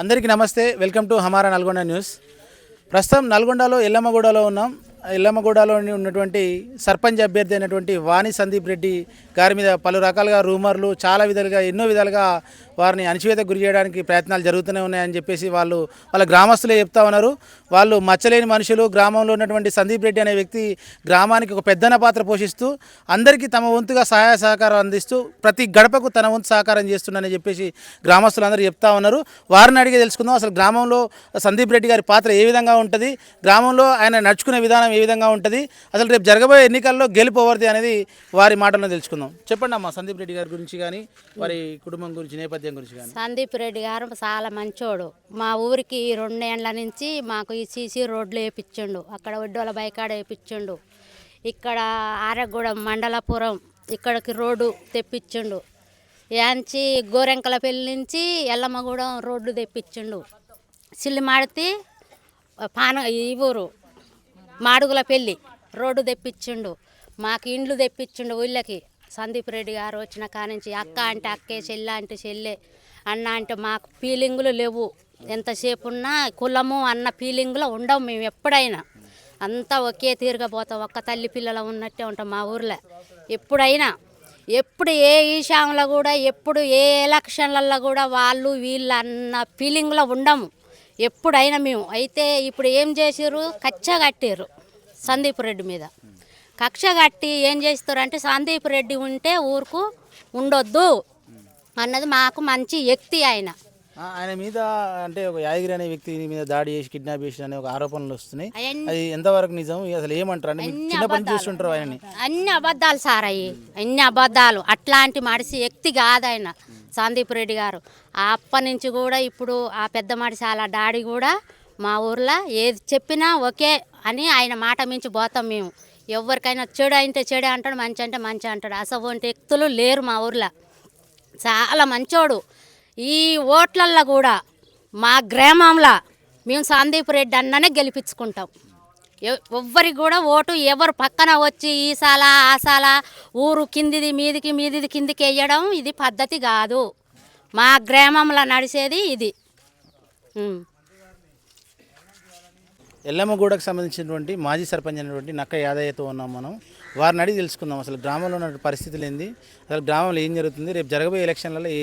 అందరికీ నమస్తే. Welcome to Hamara Nalgonda news. ప్రస్తుతం నల్గొండలో ఎల్లమ్మగూడలో ఉన్నాం. ఇల్లమ్మగూడలోని ఉన్నటువంటి సర్పంచ్ అభ్యర్థి అయినటువంటి వాణి సందీప్ రెడ్డి గారి మీద పలు రకాలుగా రూమర్లు చాలా విధాలుగా ఎన్నో విధాలుగా వారిని అణచివేత గురి చేయడానికి ప్రయత్నాలు జరుగుతూనే ఉన్నాయని చెప్పేసి వాళ్ళు వాళ్ళ గ్రామస్తులే చెప్తా ఉన్నారు. వాళ్ళు మచ్చలేని మనుషులు. గ్రామంలో ఉన్నటువంటి సందీప్ రెడ్డి అనే వ్యక్తి గ్రామానికి ఒక పెద్దన పాత్ర పోషిస్తూ అందరికీ తమ వంతుగా సహాయ సహకారం అందిస్తూ ప్రతి గడపకు తన వంతు సహకారం చేస్తున్నానని చెప్పేసి గ్రామస్తులందరూ చెప్తా ఉన్నారు. వారిని అడిగి తెలుసుకుందాం. అసలు గ్రామంలో సందీప్ రెడ్డి గారి పాత్ర ఏ విధంగా ఉంటుంది? గ్రామంలో ఆయన నడుచుకునే విధానం ఏ విధంగా ఉంటుంది. అసలు రేపు జరగబోయే ఎన్నికల్లో గెలుపు ఎవరిది అనేది వారి మాటల్లో తెలుసుకుందాం. చెప్పండి అమ్మా సందీప్ రెడ్డి గారి గురించి కానీ వారి కుటుంబం గురించి నేపథ్యం గురించి కానీ సందీప్ రెడ్డి గారు చాలా మంచోడు. మా ఊరికి రెండేండ్ల నుంచి మాకు ఈ సీసీ రోడ్లు వేయించిండు అక్కడ ఒడ్డోల బైకాడ వేయించిండు ఇక్కడ ఆరగూడెం మండలపురం ఇక్కడికి రోడ్డు తెప్పించిండు. యాంచి గోరెంకలపల్లి నుంచి ఎల్లమ్మగూడెం రోడ్డు తెప్పించిండు. సిల్లిమాడితి పాన ఈ ఊరు మాడుగుల పెళ్ళి. రోడ్డు తెప్పించిండు. మాకు ఇండ్లు తెప్పించిండు ఊళ్ళకి. సందీప్ రెడ్డి గారు వచ్చిన కానించి అక్క అంటే అక్కే చెల్లె అంటే చెల్లె అన్న అంటే మాకు ఫీలింగులు లేవు. ఎంతసేపు ఉన్నా కులము అన్న ఫీలింగులో ఉండవు మేము ఎప్పుడైనా. అంతా ఒకే తీరుగా పోతాం. ఒక్క తల్లి పిల్లల ఉన్నట్టే ఉంటాం మా ఊర్లో. ఎప్పుడైనా ఎప్పుడు ఏ ఈశాంలో కూడా ఎప్పుడు ఏ ఎలక్షన్లలో కూడా వాళ్ళు వీళ్ళు అన్న ఫీలింగ్లో ఉండము. ఎప్పుడైనా మేము. అయితే ఇప్పుడు ఏం చేసారు కచ్చ కట్టారు సందీప్ రెడ్డి మీద. కక్ష కట్టి ఏం చేస్తారు అంటే సందీప్ రెడ్డి ఉంటే ఊరుకు ఉండొద్దు అన్నది మాకు మంచి వ్యక్తి ఆయన. ఆయన మీద అంటే ఒక యాదగిరి అనే వ్యక్తి మీద దాడి చేసి కిడ్నాప్ చేసి అనే ఒక ఆరోపణలు వస్తున్నాయి. అది ఎంతవరకు నిజం? అసలు ఏమంటారు? అంటే మీకు చిన్నప్పటి నుంచి చూస్తుంటారు ఆయనని. అన్ని అబద్ధాలు సార్ అయ్యి. అన్ని అబద్ధాలు. అట్లాంటి మనిషి వ్యక్తి కాదు ఆయన. సందీప్ రెడ్డి గారు. ఆ అప్ప నుంచి కూడా ఇప్పుడు ఆ పెద్ద మనిషి డాడీ కూడా మా ఊర్లో ఏది చెప్పినా ఓకే అని ఆయన మాట మించి పోతాం మేము. ఎవరికైనా చెడు అయితే చెడు అంటాడు మంచి అంటే మంచి అంటాడు. అసలు వ్యక్తులు లేరు మా ఊర్లో. చాలా మంచోడు. ఈ ఓట్లల్లో కూడా మా గ్రామంలో మేము సందీప్ రెడ్డి అన్ననే గెలిపించుకుంటాం. ఎవ్- ఎవ్వరికి కూడా ఓటు ఎవరు పక్కన వచ్చి ఈ సాల ఆ సాలా ఊరు కిందిది మీదికి మీదిది కిందికి వేయడం ఇది పద్ధతి కాదు. మా గ్రామంలో నడిచేది ఇది. ఎల్లమ్మగూడకు సంబంధించినటువంటి మాజీ సర్పంచ్ అయినటువంటి నక్క యాదయ్యతో ఉన్నాం మనం. వారిని అడిగి తెలుసుకుందాం అసలు గ్రామంలో ఉన్న పరిస్థితులు ఏంది? అసలు గ్రామంలో ఏం జరుగుతుంది? రేపు జరగబోయే ఎలక్షన్లలో ఏ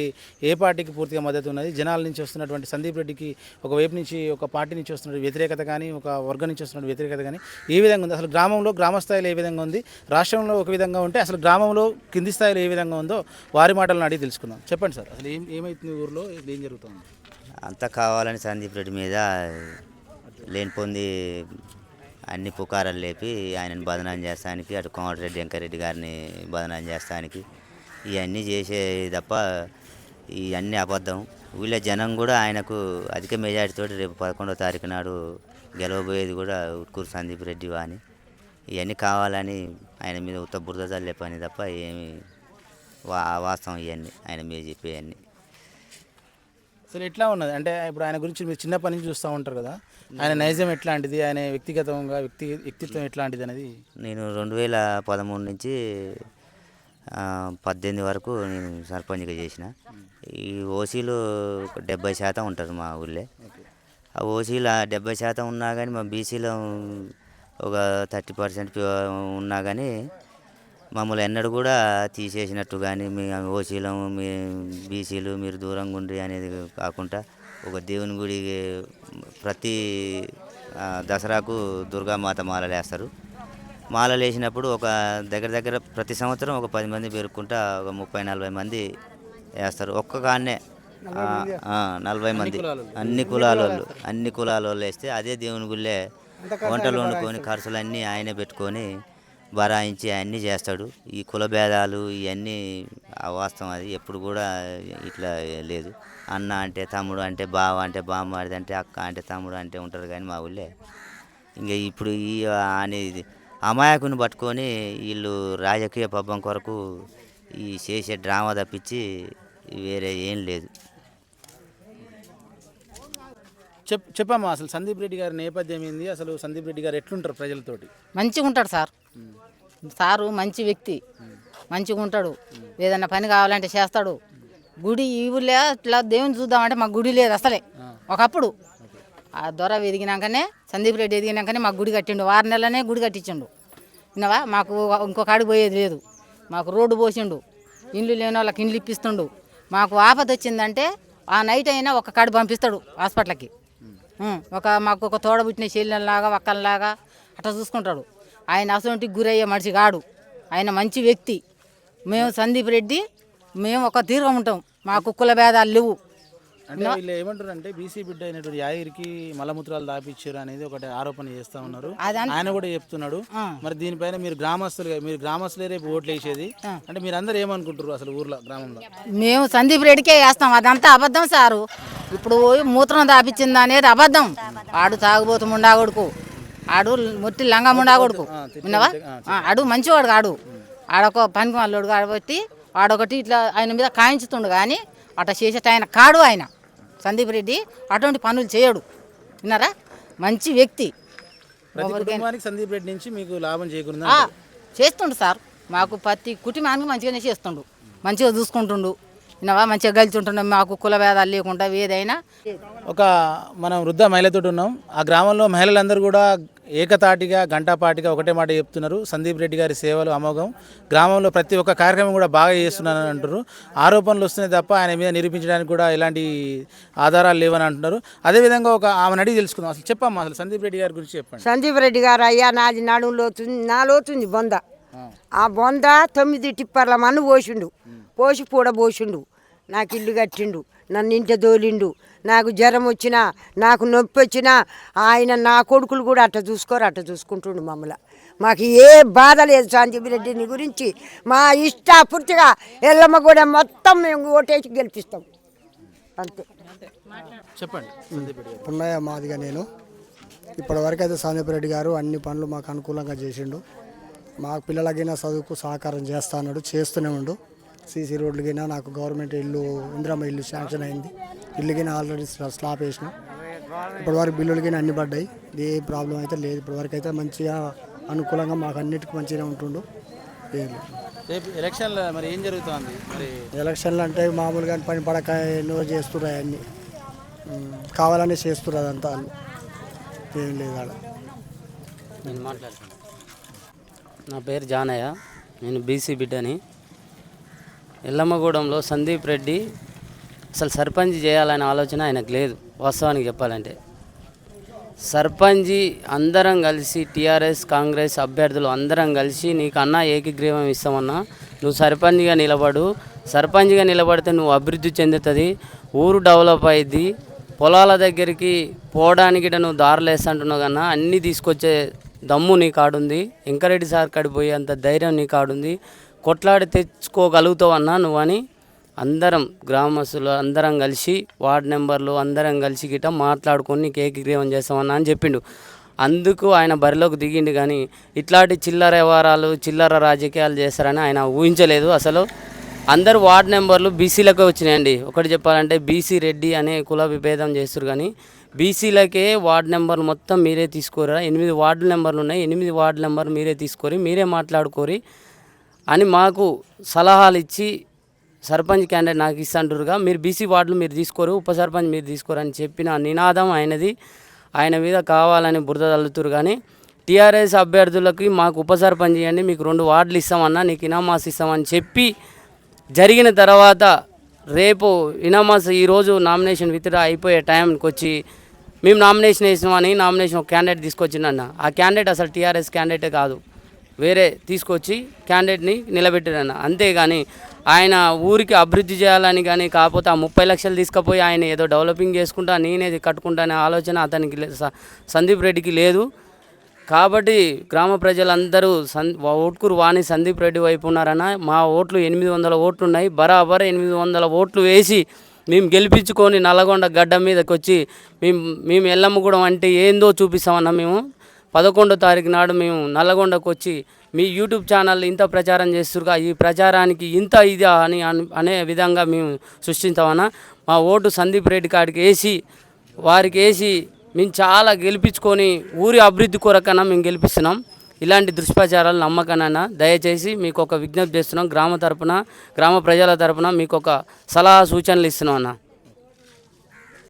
ఏ పార్టీకి పూర్తిగా మద్దతు ఉన్నది? జనాల నుంచి వస్తున్నటువంటి సందీప్ రెడ్డికి ఒక వైపు నుంచి ఒక పార్టీ నుంచి వస్తున్న వ్యతిరేకత కానీ ఒక వర్గం నుంచి వస్తున్న వ్యతిరేకత కానీ ఏ విధంగా ఉంది? అసలు గ్రామంలో గ్రామ స్థాయిలో ఏ విధంగా ఉంది? రాష్ట్రంలో ఒక విధంగా ఉంటే అసలు గ్రామంలో కింది స్థాయిలో ఏ విధంగా ఉందో వారి మాటలను అడిగి తెలుసుకుందాం. చెప్పండి సార్ అసలు ఏం ఏమవుతుంది ఊర్లో? ఏం జరుగుతుంది? అంతా కావాలని సందీప్ రెడ్డి మీద లేనిపోంది అన్ని పుకారాలు లేపి ఆయనను బదనాం చేస్తానికి అటు కోమటిరెడ్డి వెంకరెడ్డి గారిని బదనాం చేస్తానికి ఇవన్నీ చేసే తప్ప ఇవన్నీ అబద్ధం. వీళ్ళ జనం కూడా ఆయనకు అధిక మెజారిటీతో రేపు పదకొండో తారీఖు నాడు గెలవబోయేది కూడా ఉట్కూరు సందీప్ రెడ్డి వాణి ఇవన్నీ కావాలని ఆయన మీద ఉత్త బురద చల్లే పని తప్ప ఏమి వా వాస్తవం ఇవన్నీ ఆయన మీద చెప్పేవన్నీ అసలు ఎట్లా ఉన్నది? అంటే ఇప్పుడు ఆయన గురించి మీరు చిన్నప్పటి నుంచి చూస్తూ ఉంటారు కదా. ఆయన నైజం ఎట్లాంటిది? ఆయన వ్యక్తిగతంగా వ్యక్తి వ్యక్తిత్వం ఎట్లాంటిది అనేది? నేను రెండు వేల పదమూడు నుంచి పద్దెనిమిది వరకు నేను సర్పంచ్గా చేసిన. ఈ ఓసీలు ఒక డెబ్బై శాతం ఉంటారు మా ఊళ్ళో. ఆ ఓసీలు డెబ్బై శాతం ఉన్నా కానీ మా బీసీలో ఒక థర్టీ పర్సెంట్ ఉన్నా కానీ మమ్మల్ని ఎన్నడూ కూడా తీసేసినట్టు కానీ మీ ఓసీలు మీ బీసీలు మీరు దూరంగా ఉండి అనేది కాకుండా ఒక దేవుని గుడికి ప్రతి దసరాకు దుర్గామాత మాలలు వేస్తారు మాలలు వేసినప్పుడు ఒక దగ్గర దగ్గర ప్రతి సంవత్సరం ఒక పది మంది పేరుకుంటా ఒక ముప్పై నలభై మంది వేస్తారు. ఒక్క కాన్నే నలభై మంది. అన్ని కులాల వాళ్ళు అన్ని కులాల వాళ్ళు వేస్తే అదే దేవుని గుళ్ళే వంటలు వండుకొని ఖర్చులు అన్నీ ఆయనే పెట్టుకొని బరాయించి అన్నీ చేస్తాడు. ఈ కుల భేదాలు ఇవన్నీ అవాస్తవం అది. ఎప్పుడు కూడా ఇట్లా లేదు. అన్న అంటే తమ్ముడు అంటే బావ అంటే బామ్మడిది అంటే అక్క అంటే తమ్ముడు అంటే ఉంటారు కానీ మా ఊళ్ళే. ఇంకా ఇప్పుడు ఈ అనేది అమాయకుని పట్టుకొని వీళ్ళు రాజకీయ పబ్బం కొరకు ఈ చేసే డ్రామా తప్పించి వేరే ఏం లేదు. చెప్ చెప్పమ్మా అసలు సందీప్ రెడ్డి గారి నేపథ్యం ఏంది? అసలు సందీప్ రెడ్డి గారు ఎట్లుంటారు ప్రజలతోటి? మంచిగా ఉంటాడు సార్. సారు మంచి వ్యక్తి. మంచిగా ఉంటాడు. ఏదన్నా పని కావాలంటే చేస్తాడు. గుడి ఈ ఊళ్ళో ఇట్లా దేవుని చూద్దామంటే మాకు గుడి లేదు అసలే. ఒకప్పుడు ఆ దొర ఎదిగినాకనే సందీప్ రెడ్డి ఎదిగినాకనే మాకు గుడి కట్టిండు. ఆరు నెలలనే గుడి కట్టించిండు. విన్నావా? మాకు ఇంకొక ఆడికి పోయేది లేదు. మాకు రోడ్డు పోసిండు. ఇండ్లు లేని వాళ్ళకి ఇండ్లు ఇప్పిస్తుండు. మాకు ఆపద వచ్చిందంటే ఆ నైట్ అయినా ఒక కాడి పంపిస్తాడు హాస్పిటల్కి. ఒక మాకు ఒక తోడ పుట్టిన చెల్లెల్లాగా ఒక్కలాగా అట్లా చూసుకుంటాడు. ఆయన అసలు గురయ్యే మనిషి కాడు. ఆయన మంచి వ్యక్తి. మేము సందీప్ రెడ్డి మేము ఒక తీరుగా ఉంటాం మాకు కుల భేదాలు లేవు. అంటే వీళ్ళు ఏమంటారు అంటే బీసీ బిడ్డ అయినటువంటి యాగిరికి మలమూత్రాలు దాపిచ్చారు అనేది ఒకటి ఆరోపణ చేస్తా ఉన్నారు. ఆయన కూడా చెప్తున్నాడు. మరి దీనిపైన మీరు గ్రామస్తులుగా మీరు గ్రామస్తులే రేపు ఓట్లు వేసేది. అంటే మీరు అందరు ఏమనుకుంటారు అసలు ఊర్లో గ్రామంలో? మేము సందీప్ రెడ్డికే వేస్తాం. అదంతా అబద్ధం సారు. ఇప్పుడు మూత్రం దాపించింది అనేది అబద్ధం. ఆడు తాగుబోతు ముండా కొడుకు. ఆడు మొట్టి లంగా ముండా కొడుకు. విన్నావా? ఆడు మంచివాడు కాడు. ఆడొక పనికి వాళ్ళోడు కాబట్టి ఆడొకటి ఇట్లా ఆయన మీద కాయించుతుండు కానీ అట్లా చేసేట ఆయన కాడు ఆయన. సందీప్ రెడ్డి అటువంటి పనులు చేయడు. విన్నారా? మంచి వ్యక్తి. సందీప్ రెడ్డి నుంచి మీకు లాభం ఆ, చేస్తుండు సార్. మాకు ప్రతి కుటుంబానికి మంచిగానే చేస్తుండు. మంచిగా చూసుకుంటుండు. విన్నావా? మంచిగా కలిసి ఉంటున్నాం మాకు కుల భేదాలు లేకుండా ఏదైనా. ఒక మనం వృద్ధ మహిళతో ఉన్నాం. ఆ గ్రామంలో మహిళలందరూ కూడా ఏకతాటిగా గంటాపాటిగా ఒకటే మాట చెప్తున్నారు. సందీప్ రెడ్డి గారి సేవలు అమోఘం. గ్రామంలో ప్రతి ఒక్క కార్యక్రమం కూడా బాగా చేస్తున్నారని అంటున్నారు. ఆరోపణలు వస్తున్నాయి తప్ప ఆయన మీద నిరూపించడానికి కూడా ఎలాంటి ఆధారాలు లేవని అంటున్నారు. అదేవిధంగా ఒక ఆమెను అడిగి తెలుసుకుందాం. అసలు చెప్పమ్మా అసలు సందీప్ రెడ్డి గారి గురించి చెప్పండి. సందీప్ రెడ్డి గారు అయ్యా నాది నడుము లోతుంది నా లోతుంది బొంద. ఆ. బొంద తొమ్మిది టిప్పర్ల మన్ను పోసిండు. పోసి పూడ పోసిండు నాకు ఇల్లు కట్టిండు. నన్ను ఇంట దోలిండు. నాకు జ్వరం వచ్చినా నాకు నొప్పి వచ్చినా ఆయన నా కొడుకులు కూడా అట్ట చూసుకోరు అట్ట చూసుకుంటుండు మమ్మల్ని మాకు ఏ బాధ లేదు సందీప్ రెడ్డిని గురించి. మా ఇష్టపూర్తిగా ఎల్లమ్మ కూడా మొత్తం మేము ఓటేసి గెలిపిస్తాం. అంతే. చెప్పండి. పున్నయ్య మాదిగా నేను. ఇప్పటివరకు అయితే సందీప్ రెడ్డి గారు అన్ని పనులు మాకు అనుకూలంగా చేసిండు. మా పిల్లలకైనా చదువుకు సహకారం చేస్తా అన్నాడు చేస్తూనే ఉండు. సీసీ రోడ్లకైనా నాకు గవర్నమెంట్ ఇల్లు ఇందిరమ్మ ఇల్లు శాంక్షన్ అయింది. ఇల్లుకైనా ఆల్రెడీ స్లాబ్ వేసిన. ఇప్పటివరకు బిల్లులకైనా అన్ని పడ్డాయి. ఏ ప్రాబ్లం అయితే లేదు. ఇప్పటివరకు అయితే మంచిగా అనుకూలంగా మాకు అన్నిటికీ మంచిగా ఉంటుండు. రేపు ఎలక్షన్లో మరి ఏం జరుగుతోంది? మరి ఎలక్షన్లు అంటే మామూలుగా పని పడక ఎన్నో చేస్తున్నారు అన్నీ కావాలని చేస్తున్నారు అదంతా. వాళ్ళు ఏం లేదు ఆడ. నేను నా పేరు జానయ్య. నేను బీసీ బిడ్డని. ఎల్లమ్మగూడెంలో సందీప్ రెడ్డి అసలు సర్పంచ్ చేయాలనే ఆలోచన ఆయనకు లేదు వాస్తవానికి చెప్పాలంటే. సర్పంచి అందరం కలిసి టీఆర్ఎస్ కాంగ్రెస్ అభ్యర్థులు అందరం కలిసి నీకు అన్న ఏకగ్రీవం ఇస్తామన్నా నువ్వు సర్పంచ్గా నిలబడు సర్పంచ్గా నిలబడితే నువ్వు అభివృద్ధి చెందుతుంది ఊరు డెవలప్ అయ్యిద్ది పొలాల దగ్గరికి పోవడానికి నువ్వు దారులు వేస్తుంటున్నావు కన్నా అన్నీ తీసుకొచ్చే దమ్ము నీ కాడుంది. వెంకరెడ్డి సార్ కాడికి పోయేంత ధైర్యం నీ కాడుంది. కొట్లాడి తెచ్చుకోగలుగుతావన్నా నువ్వని అందరం గ్రామస్తులు అందరం కలిసి వార్డ్ నెంబర్లు అందరం కలిసి గిట్ట మాట్లాడుకొని నీకు ఏకగ్రీవం చేస్తామన్నా అని చెప్పిండు. అందుకు ఆయన బరిలోకి దిగిండు కానీ ఇట్లాంటి చిల్లర వ్యవహారాలు చిల్లర రాజకీయాలు చేస్తారని ఆయన ఊహించలేదు అసలు. అందరు వార్డ్ నెంబర్లు బీసీలకే వచ్చినాయండి. ఒకటి చెప్పాలంటే బీసీ రెడ్డి అనే కుల విభేదం చేస్తారు కానీ బీసీలకే వార్డ్ నెంబర్ మొత్తం మీరే తీసుకోరా? ఎనిమిది వార్డు నెంబర్లు ఉన్నాయి ఎనిమిది వార్డు నెంబర్ మీరే తీసుకోరి మీరే మాట్లాడుకోరి అని మాకు సలహాలు ఇచ్చి సర్పంచ్ క్యాండిడేట్ నాకు ఇస్తుంటారుగా మీరు బీసీ వార్డులు మీరు తీసుకోరు ఉప సర్పంచ్ మీరు తీసుకోరు అని చెప్పిన నినాదం ఆయనది. ఆయన మీద కావాలని బురద తల్లుతురు కానీ టీఆర్ఎస్ అభ్యర్థులకి మాకు ఉప సర్పంచ్ చేయండి మీకు రెండు వార్డులు ఇస్తామన్నా నీకు ఇనామాస్ ఇస్తామని చెప్పి జరిగిన తర్వాత రేపు ఇనామాస్ ఈరోజు నామినేషన్ విత్డ్రా అయిపోయే టైంకి వచ్చి మేము నామినేషన్ వేసినామని నామినేషన్ ఒక క్యాండిడేట్ తీసుకొచ్చిందన్న ఆ క్యాండిడేట్ అసలు టీఆర్ఎస్ క్యాండిడేటే కాదు. వేరే తీసుకొచ్చి క్యాండిడేట్ని నిలబెట్టారన్న అంతేగాని ఆయన ఊరికి అభివృద్ధి చేయాలని కానీ కాకపోతే ఆ ముప్పై లక్షలు తీసుకుపోయి ఆయన ఏదో డెవలపింగ్ చేసుకుంటా నేనేది కట్టుకుంటా అనే ఆలోచన అతనికి స- సందీప్ రెడ్డికి లేదు. కాబట్టి గ్రామ ప్రజలందరూ సన్ ఓట్కూరు వాణి సందీప్ రెడ్డి వైపు ఉన్నారన్న. మా ఓట్లు ఎనిమిది వందల ఓట్లు ఉన్నాయి. బరాబర్ ఎనిమిది వందల ఓట్లు వేసి మేము గెలిపించుకొని నల్లగొండ గడ్డ మీదకి వచ్చి మేము మేము ఎల్లమ్మగూడెం అంటే ఏందో చూపిస్తామన్నా మేము. పదకొండో తారీఖు నాడు మేము నల్లగొండకు వచ్చి మీ యూట్యూబ్ ఛానల్ ఇంత ప్రచారం చేస్తురుగా ఈ ప్రచారానికి ఇంత ఇదా అని అనే విధంగా మేము సృష్టించామన్నా మా ఓటు సందీప్ రెడ్డి కాడికి వేసి వారికి వేసి మేము చాలా గెలిపించుకొని ఊరి అభివృద్ధి కొరకన్నా మేము గెలిపిస్తున్నాం. ఇలాంటి దుష్ప్రచారాలు నమ్మకనన్నా దయచేసి మీకు ఒక విజ్ఞప్తి చేస్తున్నాం. గ్రామ తరపున గ్రామ ప్రజల తరపున మీకు ఒక సలహా సూచనలు ఇస్తున్నాం అన్న.